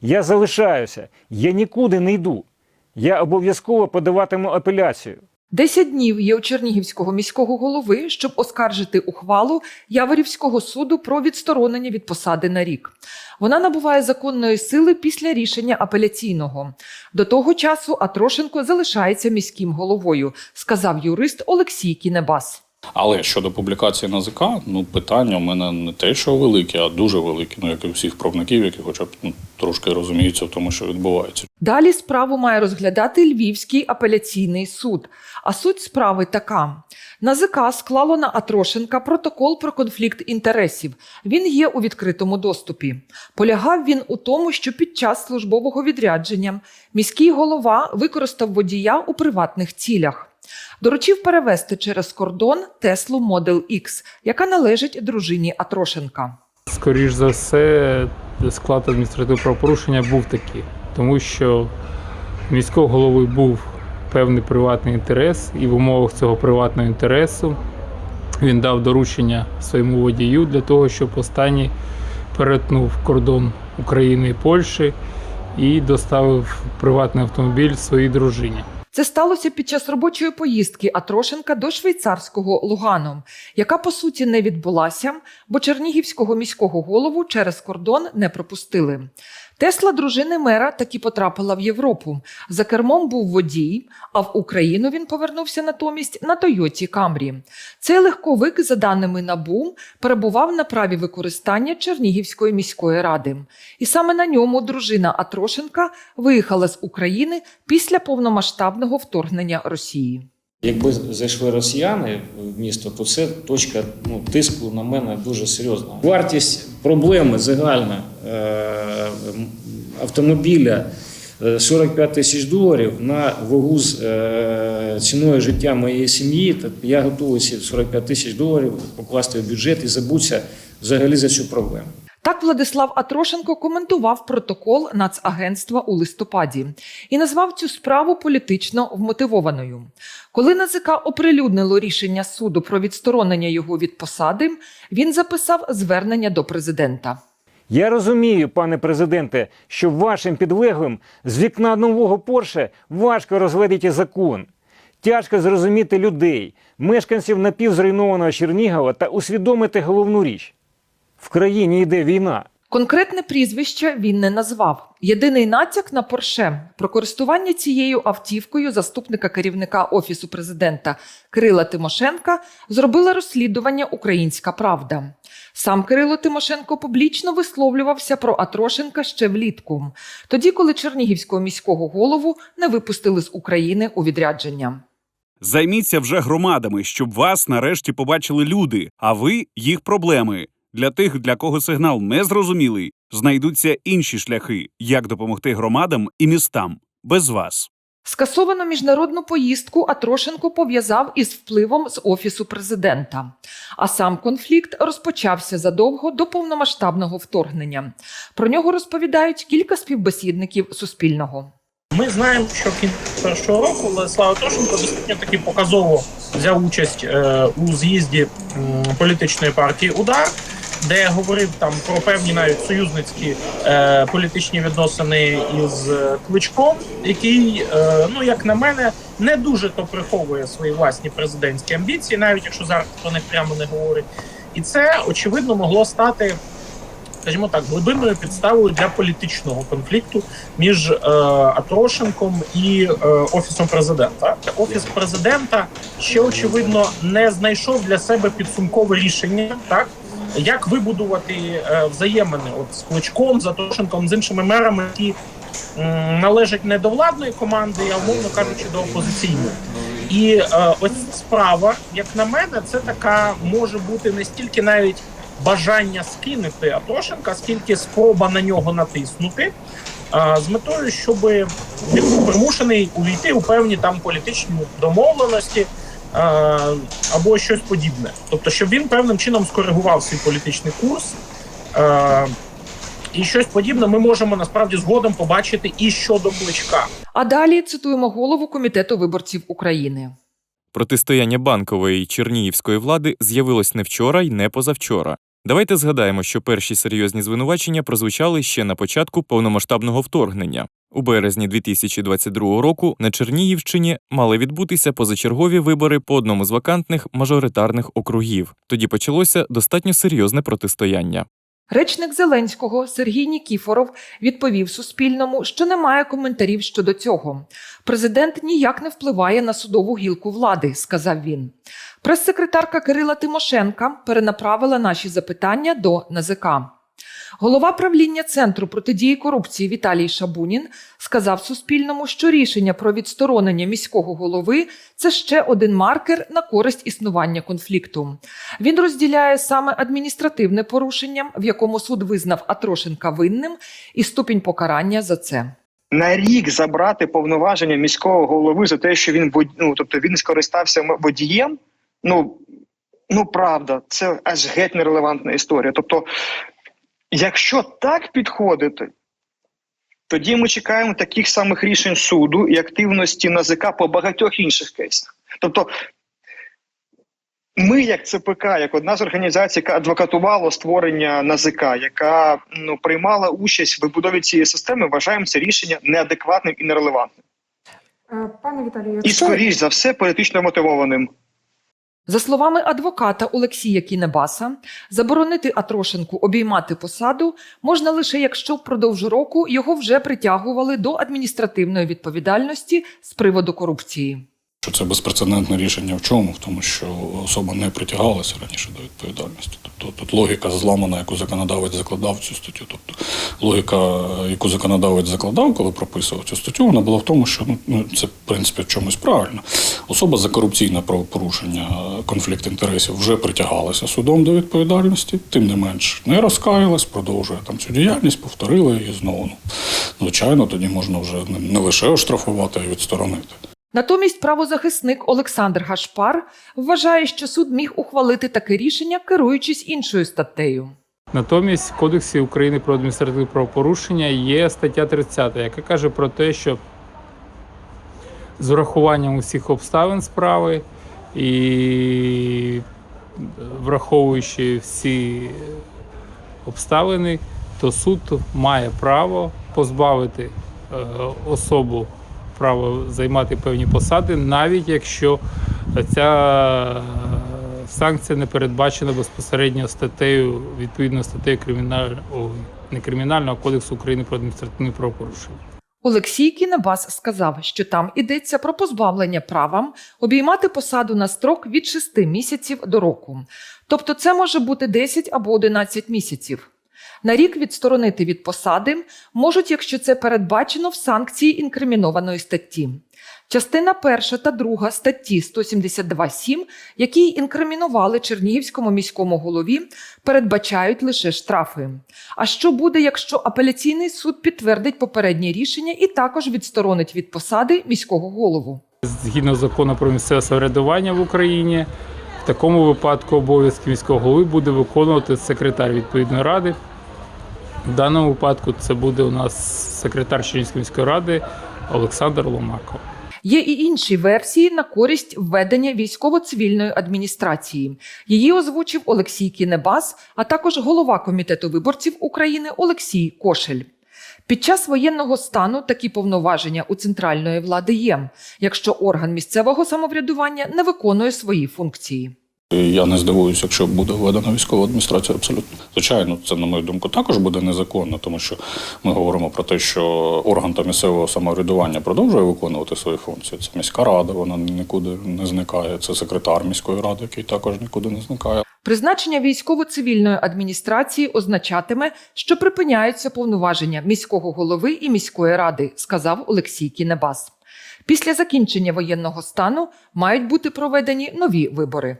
Я залишаюся, я нікуди не йду. Я обов'язково подаватиму апеляцію. Десять днів є у Чернігівського міського голови, щоб оскаржити ухвалу Яворівського суду про відсторонення від посади на рік. Вона набуває законної сили після рішення апеляційного. До того часу Атрошенко залишається міським головою, сказав юрист Олексій Кінебас. Але щодо публікації на ЗК, ну питання у мене не те, що великі, а дуже великі. Ну як і всіх правників, які хоча б ну, трошки розуміються в тому, що відбувається. Далі справу має розглядати Львівський апеляційний суд. А суть справи така: НАЗК склало на Атрошенка протокол про конфлікт інтересів. Він є у відкритому доступі. Полягав він у тому, що під час службового відрядження міський голова використав водія у приватних цілях. Доручив перевести через кордон Теслу Model X, яка належить дружині Атрошенка. Скоріш за все, склад адміністративного правопорушення був такий, тому що міського голови був певний приватний інтерес, і в умовах цього приватного інтересу він дав доручення своєму водію для того, щоб останній перетнув кордон України і Польщі і доставив приватний автомобіль своїй дружині. Це сталося під час робочої поїздки Атрошенка до швейцарського Лугану, яка по суті не відбулася, бо Чернігівського міського голову через кордон не пропустили. Тесла дружини мера таки потрапила в Європу. За кермом був водій, а в Україну він повернувся натомість на Тойоті Камрі. Цей легковик, за даними НАБУ, перебував на праві використання Чернігівської міської ради. І саме на ньому дружина Атрошенка виїхала з України після повномасштабного вторгнення Росії. Якби зайшли росіяни в місто, то це точка ну, тиску на мене дуже серйозна. Вартість проблеми загальна е, автомобіля е, 45 тисяч доларів на вагу з е, ціною життя моєї сім'ї. Я готовий ці 45 тисяч доларів покласти в бюджет і забутися взагалі за цю проблему. Так Владислав Атрошенко коментував протокол Нацагентства у листопаді і назвав цю справу політично вмотивованою. Коли НАЗК оприлюднило рішення суду про відсторонення його від посади, він записав звернення до президента. Я розумію, пане президенте, що вашим підлеглим з вікна нового Порше важко розглядіти закон. Тяжко зрозуміти людей, мешканців напівзруйнованого Чернігова та усвідомити головну річ. В країні йде війна. Конкретне прізвище він не назвав. Єдиний натяк на Порше про користування цією автівкою заступника керівника офісу президента Кирила Тимошенка зробила розслідування Українська Правда. Сам Кирило Тимошенко публічно висловлювався про Атрошенка ще влітку, тоді, коли Чернігівського міського голову не випустили з України у відрядження. Займіться вже громадами, щоб вас нарешті побачили люди, а ви їх проблеми. Для тих, для кого сигнал не зрозумілий, знайдуться інші шляхи, як допомогти громадам і містам без вас. Скасовану міжнародну поїздку Атрошенко пов'язав із впливом з офісу президента. А сам конфлікт розпочався задовго до повномасштабного вторгнення. Про нього розповідають кілька співбесідників Суспільного. Ми знаємо, що в першого року Владислав Тошенко достатньо таки показово взяв участь е, у з'їзді політичної партії Удар, де говорив там про певні навіть союзницькі е, політичні відносини із е, Кличком, який, е, ну як на мене, не дуже то приховує свої власні президентські амбіції, навіть якщо зараз про них прямо не говорить. І це очевидно могло стати скажімо так, глибинною підставою для політичного конфлікту між е, Атрошенком і е, офісом президента. Офіс президента ще очевидно не знайшов для себе підсумкове рішення, так як вибудувати е, взаємини от з Кличком, з Атрошенком, з іншими мерами, які належать не до владної команди, а умовно кажучи, до опозиційної. І е, ось справа, як на мене, це така може бути не стільки навіть бажання скинути Атрошенка, скільки спроба на нього натиснути. а, З метою, щоб він був примушений увійти у певні там політичні домовленості або щось подібне. Тобто, щоб він певним чином скоригував свій політичний курс. І щось подібне ми можемо насправді згодом побачити і щодо кличка. А далі цитуємо голову комітету виборців України. Протистояння банкової й чернігівської влади з'явилось не вчора й не позавчора. Давайте згадаємо, що перші серйозні звинувачення прозвучали ще на початку повномасштабного вторгнення. У березні 2022 року на Чернігівщині мали відбутися позачергові вибори по одному з вакантних мажоритарних округів. Тоді почалося достатньо серйозне протистояння. Речник Зеленського Сергій Нікіфоров відповів Суспільному, що немає коментарів щодо цього. Президент ніяк не впливає на судову гілку влади, сказав він. Прес-секретарка Кирила Тимошенка перенаправила наші запитання до НАЗК. Голова правління Центру протидії корупції Віталій Шабунін сказав Суспільному, що рішення про відсторонення міського голови це ще один маркер на користь існування конфлікту. Він розділяє саме адміністративне порушення, в якому суд визнав Атрошенка винним, і ступінь покарання за це. на рік забрати повноваження міського голови за те, що він ну, тобто він скористався водієм. Ну ну правда, це аж геть нерелевантна історія. Тобто, якщо так підходити, тоді ми чекаємо таких самих рішень суду і активності НАЗК по багатьох інших кейсах. Тобто, ми, як ЦПК, як одна з організацій, яка адвокатувала створення НАЗК, яка ну приймала участь в вибудові цієї системи, вважаємо це рішення неадекватним і нерелевантним, Е, Пане Віталію, і скоріш за все політично мотивованим. За словами адвоката Олексія Кінебаса, заборонити Атрошенку обіймати посаду можна лише якщо впродовж року його вже притягували до адміністративної відповідальності з приводу корупції. Що це безпрецедентне рішення в чому? В тому, що особа не притягалася раніше до відповідальності. Тобто тут логіка зламана, яку законодавець закладав цю статтю. Тобто логіка, яку законодавець закладав, коли прописував цю статтю, вона була в тому, що ну, ну це в принципі в чомусь правильно. Особа за корупційне правопорушення, конфлікт інтересів вже притягалася судом до відповідальності, тим не менш не розкаялась, продовжує там цю діяльність, повторила її знову. Ну, звичайно, тоді можна вже не, не лише оштрафувати, а й відсторонити. Натомість правозахисник Олександр Гашпар вважає, що суд міг ухвалити таке рішення, керуючись іншою статтею. Натомість в Кодексі України про адміністративні правопорушення є стаття 30, яка каже про те, що з урахуванням усіх обставин справи і враховуючи всі обставини, то суд має право позбавити е, особу права займати певні посади, навіть якщо ця е, санкція не передбачена безпосередньо статтею, відповідно статтею кримінального не кримінального кодексу України про адміністративні правопорушення. Олексій Кінебас сказав, що там йдеться про позбавлення правам обіймати посаду на строк від 6 місяців до року. Тобто це може бути 10 або 11 місяців. На рік відсторонити від посади можуть, якщо це передбачено в санкції інкримінованої статті. Частина 1 та 2 статті 172.7, які інкримінували Чернігівському міському голові, передбачають лише штрафи. А що буде, якщо апеляційний суд підтвердить попереднє рішення і також відсторонить від посади міського голову? Згідно закону про місцеве самоврядування в Україні, в такому випадку обов'язки міського голови буде виконувати секретар відповідної ради. В даному випадку це буде у нас секретар Чернігівської міської ради Олександр Ломаков. Є і інші версії на користь введення військово-цивільної адміністрації. Її озвучив Олексій Кінебас, а також голова комітету виборців України Олексій Кошель. Під час воєнного стану такі повноваження у центральної влади є, якщо орган місцевого самоврядування не виконує свої функції. Я не здивуюся, якщо буде введена військова адміністрація абсолютно. Звичайно, це, на мою думку, також буде незаконно, тому що ми говоримо про те, що орган та місцевого самоврядування продовжує виконувати свої функції. Це міська рада, вона нікуди не зникає. Це секретар міської ради, який також нікуди не зникає. Призначення військово-цивільної адміністрації означатиме, що припиняються повноваження міського голови і міської ради, сказав Олексій Кінебас. Після закінчення воєнного стану мають бути проведені нові вибори.